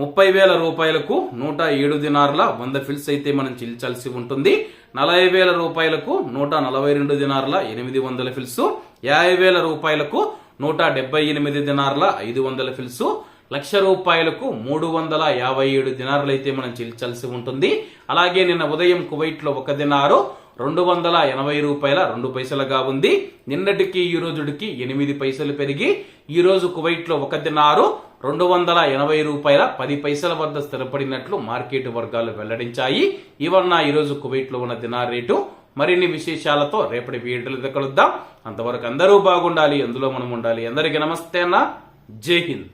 ముప్పై వేల రూపాయలకు నూట ఏడు దినార్ల వంద ఫిల్స్ అయితే మనం చెల్లించాల్సి ఉంటుంది. నలభై వేల రూపాయలకు నూట నలభై రెండు దినార్ల ఎనిమిది వందల ఫిల్స్. యాభై వేల రూపాయలకు నూట డెబ్బై ఎనిమిది దినార్ల ఐదు వందల ఫిల్స్. లక్ష రూపాయలకు మూడు వందల యాభై ఏడు దినారులు అయితే మనం చెల్లించాల్సి ఉంటుంది. అలాగే నిన్న ఉదయం కువైట్లో ఒక దినారు రెండు వందల ఎనభై రూపాయల రెండు పైసలుగా ఉంది. నిన్నటికి ఈ రోజుడికి ఎనిమిది పైసలు పెరిగి ఈ రోజు కువైట్లో ఒక దినారు రెండు వందల ఎనభై రూపాయల పది పైసల వద్ద స్థిరపడినట్లు మార్కెట్ వర్గాలు వెల్లడించాయి. ఇవన్న ఈ రోజు కువైట్లో ఉన్న దినార్ రేటు. మరిన్ని విశేషాలతో రేపటి వీడియోలు కలుద్దాం అంతవరకు అందరూ బాగుండాలి అందులో మనం ఉండాలి. అందరికీ నమస్తే అన్న. జై హింద్.